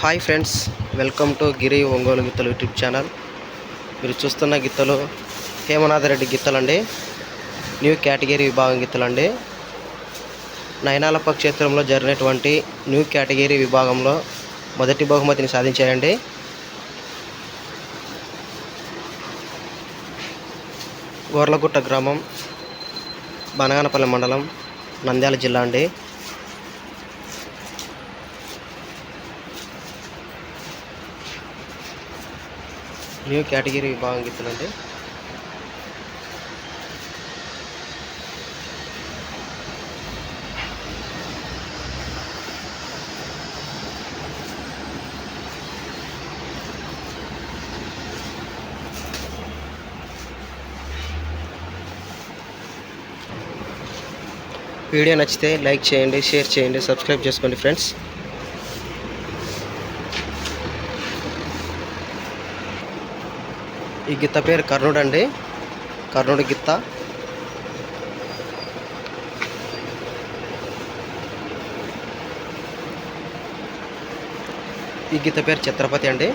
Hi friends welcome to Giri Ongole గిత్తలు YouTube channel. మీరు చూస్తున్న గిత్తలు హేమనాథ రెడ్డి గిత్తలండి. న్యూ కేటగిరీ విభాగం గిత్తలండి. నయనాలప్ప క్షేత్రంలో జరిగినటువంటి న్యూ కేటగిరీ విభాగంలో మొదటి బహుమతిని సాధించాయండి గోర్లగుట్ట గ్రామం బనగానపల్లి మండలం నంద్యాల జిల్లా అండి. న్యూ కేటగిరీ విభాగం గిత్తలండి వీడియో నచ్చితే లైక్ చేయండి షేర్ చేయండి సబ్స్క్రైబ్ చేసుకోండి ఫ్రెండ్స్. ఈ గిత్త పేరు కర్ణుడు అండి. కర్ణుడు గిత్త. ఈ గిత్త పేరు ఛత్రపతి అండి.